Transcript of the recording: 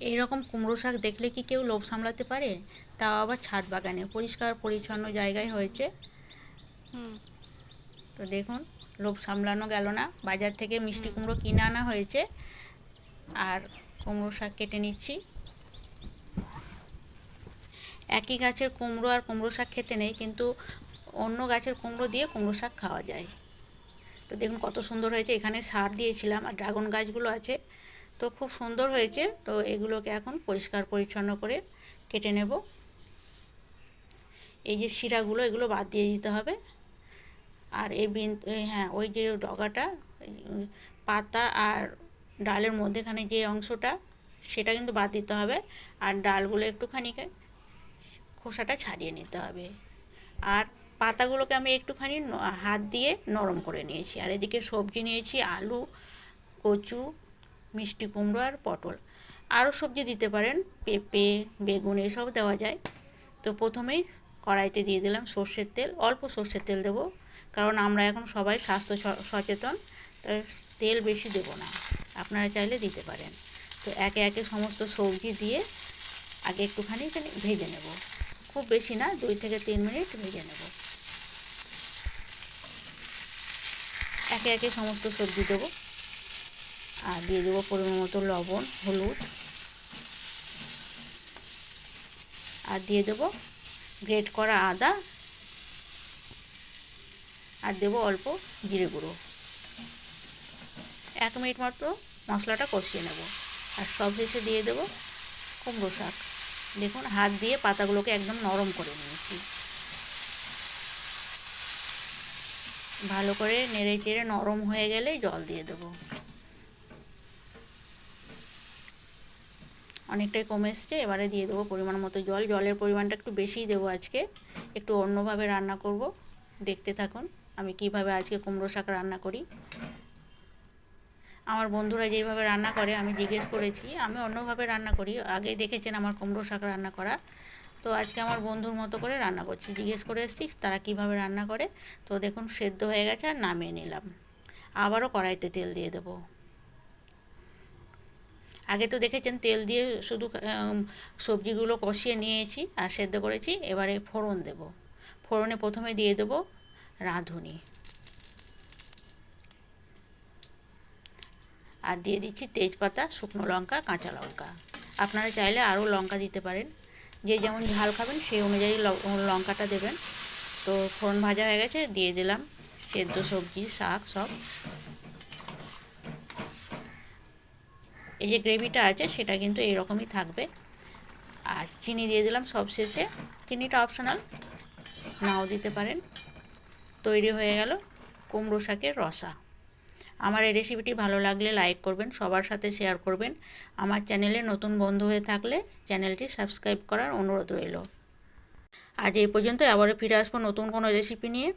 এই রকম কুমড়ো শাক দেখলে কি কেউ লোভ সামলাতে পারে? তাও আবার ছাদ বাগানে। পরিষ্কার পরিচ্ছন্ন জায়গায় হয়েছে। হুম। তো দেখুন লোভ সামলানো গেল না। বাজার থেকে মিষ্টি কুমড়ো কিনে আনা হয়েছে। আর কুমড়ো শাক কেটে নিচ্ছি। একই গাছের কুমড়ো আর কুমড়ো শাক খেতে নেই কিন্তু অন্য গাছের কুমড়ো দিয়ে কুমড়ো শাক খাওয়া যায়। তো দেখুন কত সুন্দর হয়েছে। এখানে সার দিয়েছিলাম আর ড্রাগন গাছগুলো আছে। তো খুব সুন্দর হয়েছে। তো এগুলোকে এখন পরিষ্কার পরিচ্ছন্ন করে কেটে নেব। এই যে শিরাগুলো, এগুলো বাদ দিয়ে দিতে হবে। আর এই বিন হ্যাঁ ওই যে ডগাটা পাতা আর ডালের মধ্যেখানে যে অংশটা, সেটা কিন্তু বাদ দিতে হবে। আর ডালগুলো একটুখানি খোসাটা ছাড়িয়ে নিতে হবে। আর পাতাগুলোকে আমি একটুখানি হাত দিয়ে নরম করে নিয়েছি। আর এদিকে সবজি নিয়েছি, আলু, কচু মিষ্টি কুমড়ো আর পটল। আরও সবজি দিতে পারেন, পেঁপে, বেগুন এসব দেওয়া যায়। তো প্রথমেই কড়াইতে দিয়ে দিলাম সর্ষের তেল। অল্প সর্ষের তেল দেবো, কারণ আমরা এখন সবাই স্বাস্থ্য সচেতন তাই তেল বেশি দেবো না। আপনারা চাইলে দিতে পারেন। তো একে একে সমস্ত সবজি দিয়ে আগে একটুখানি ভেজে নেব। খুব বেশি না, দুই থেকে তিন মিনিট ভেজে নেব। একে একে সমস্ত সবজি দেবো। আর দিয়ে দেবো পরিমাণ মতো লবণ, হলুদ। আর দিয়ে দেবো গ্রেট করা আদা। আর দেবো অল্প জিরে গুঁড়ো। এক মিনিট মতো মশলাটা কষিয়ে নেব। আর সব শেষে দিয়ে দেবো কুমড়ো শাক। দেখুন, হাত দিয়ে পাতাগুলোকে একদম নরম করে নিয়েছি। ভালো করে নেড়ে চেড়ে নরম হয়ে গেলে জল দিয়ে দেবো। অনেকটাই কমে এসছে, এবারে দিয়ে দেবো পরিমাণ মতো জল। জলের পরিমাণটা একটু বেশিই দেবো আজকে। একটু অন্যভাবে রান্না করব। দেখতে থাকুন আমি কীভাবে আজকে কুমড়ো শাক রান্না করি। আমার বন্ধুরা যেভাবে রান্না করে, আমি জিজ্ঞেস করেছি, আমি অন্যভাবে রান্না করি। আগেই দেখেছেন আমার কুমড়ো শাক রান্না করা। তো আজকে আমার বন্ধুর মতো করে রান্না করছি। জিজ্ঞেস করে এসছি, তারা কীভাবে রান্না করে? তো দেখুন, সেদ্ধ হয়ে গেছে আর নামিয়ে নিলাম। আবারও কড়াইতে তেল দিয়ে দেবো। আগে তো দেখেছেন তেল দিয়ে শুধু সবজিগুলো কষিয়ে নিয়েছি আর সেদ্ধ করেছি। এবারে ফোড়ন দেব। ফোড়নে প্রথমে দিয়ে দেব রাঁধুনি। আর দিয়ে দিচ্ছি তেজপাতা, শুকনো লঙ্কা, কাঁচা লঙ্কা। আপনারা চাইলে আরও লঙ্কা দিতে পারেন। যে যেমন ঝাল খাবেন সেই অনুযায়ী লঙ্কাটা দেবেন। তো ফোড়ন ভাজা হয়ে গেছে, দিয়ে দিলাম। সেদ্ধ সবজি, শাক সব। এই যে গ্রেভিটা আছে সেটা কিন্তু এরকমই থাকবে। আর চিনি দিয়ে দিলাম সব শেষে। চিনিটা অপশনাল নাও দিতে পারেন। তৈরি হয়ে গেল কুমড়ো শাকের রসা। আমার এই রেসিপিটি ভালো লাগলে লাইক করবেন, সবার সাথে শেয়ার করবেন। আমার চ্যানেলে নতুন বন্ধু হয়ে থাকলে চ্যানেলটি সাবস্ক্রাইব করার অনুরোধ রইল। আজ এই পর্যন্ত আবারও ফিরে আসব নতুন কোনো রেসিপি নিয়ে।